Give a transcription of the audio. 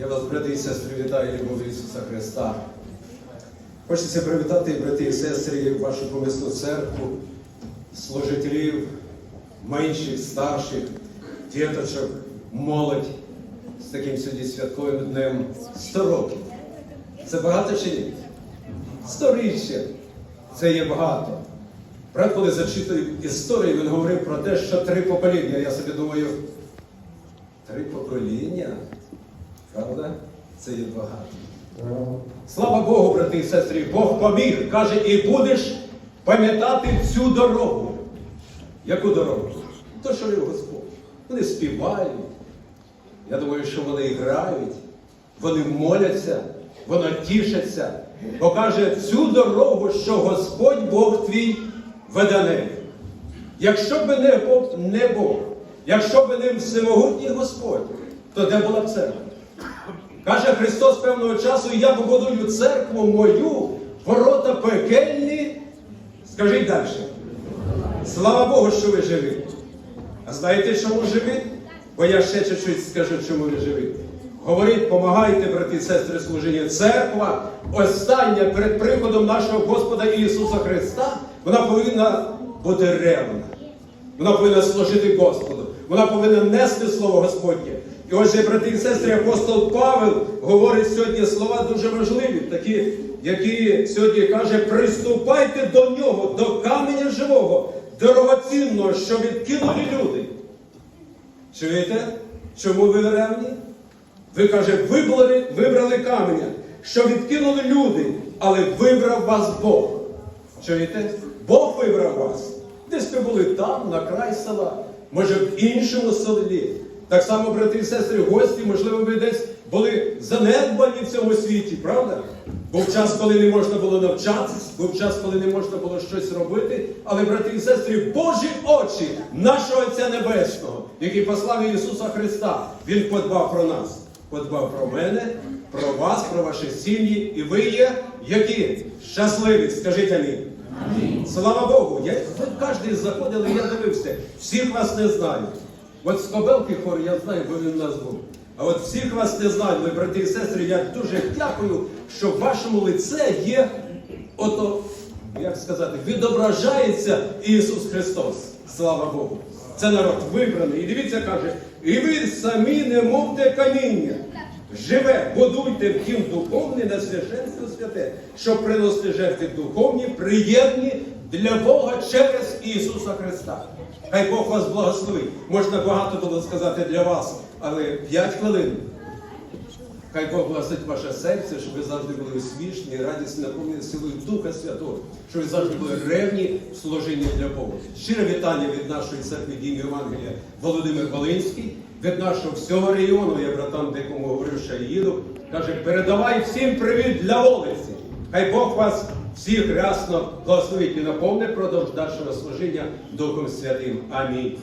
Я вас, брати і сестри, вітаю любов Ісуса Христа. Хочеться привітати, брати і сестри, вашу помісну церкву, служителів, менших, старших, діточок, молодь з таким сьогодні святковим днем 100 років. Це багато чи ні? Сторіччя. Це є багато. Брат, коли зачитую історію, він говорив про те, що три покоління. Я собі думаю, три покоління. Правда? Це є багато. Слава Богу, брати і сестри, Бог поміг, каже, і будеш пам'ятати цю дорогу. Яку дорогу? То, що є Господь. Вони співають. Я думаю, що вони грають, вони моляться, вони тішаться, бо каже цю дорогу, що Господь Бог твій веде нею. Якщо б не Бог, не Бог, якщо б не всемогутній Господь, то де була б церква? Каже Христос певного часу, я побудую церкву мою, ворота пекельні. Скажіть далі. Слава Богу, що ви живі. А знаєте, чому живі? Бо я ще чуть-чуть скажу, чому ви живі. Говоріть, помагайте, брати і сестри, служіння. Церква остання перед приходом нашого Господа Ісуса Христа, вона повинна бути ревна. Вона повинна служити Господу. Вона повинна нести Слово Господнє. І отже, брати і сестри, апостол Павел говорить сьогодні слова дуже важливі, такі, які сьогодні каже: приступайте до нього, до каменя живого, дорогоцінного, що відкинули люди. Чуєте? Чому ви ревні? Ви каже, вибрали, вибрали каменя, що відкинули люди, але вибрав вас Бог. Чуєте? Бог вибрав вас. Десь ви були там, на край села, може в іншому селі. Так само, брати і сестри, гості, можливо, ви десь були занедбані в цьому світі, правда? Був час, коли не можна було навчатися, був час, коли не можна було щось робити. Але, брати і сестри, Божі очі нашого Отця Небесного, який послав Ісуса Христа, Він подбав про нас, подбав про мене, про вас, про ваші сім'ї. І ви є які? Щасливі, скажіть амінь. Слава Богу! Я, ви кожен заходили, я дивився, всіх вас не знаю. От з Кобелки хор я знаю, бо він у нас був. А от всіх вас не знаю, ви, брати і сестри, я дуже дякую, що в вашому лице є ото, як сказати, відображається Ісус Христос. Слава Богу. Це народ вибраний. І дивіться, каже, і ви самі не мовте каміння. Живе, будуйте в тім духовне на священство святе, щоб приносити жертви духовні, приємні для Бога через Ісуса Христа. Хай Бог вас благословить. Можна багато було сказати для вас, але 5 хвилин. Хай Бог благословить ваше серце, щоб ви завжди були усмішні, радісні, наповнені силою Духа Святого, щоб ви завжди були ревні в служінні для Бога. Щире вітання від нашої церкви Дім Євангелія Володимир Волинський, від нашого всього регіону, я братан, декому говорив, що я їду, каже, передавай всім привіт для вулиці. Хай Бог вас всіх рясно благословить і наповне продовж нашого служіння Духом Святим. Амінь.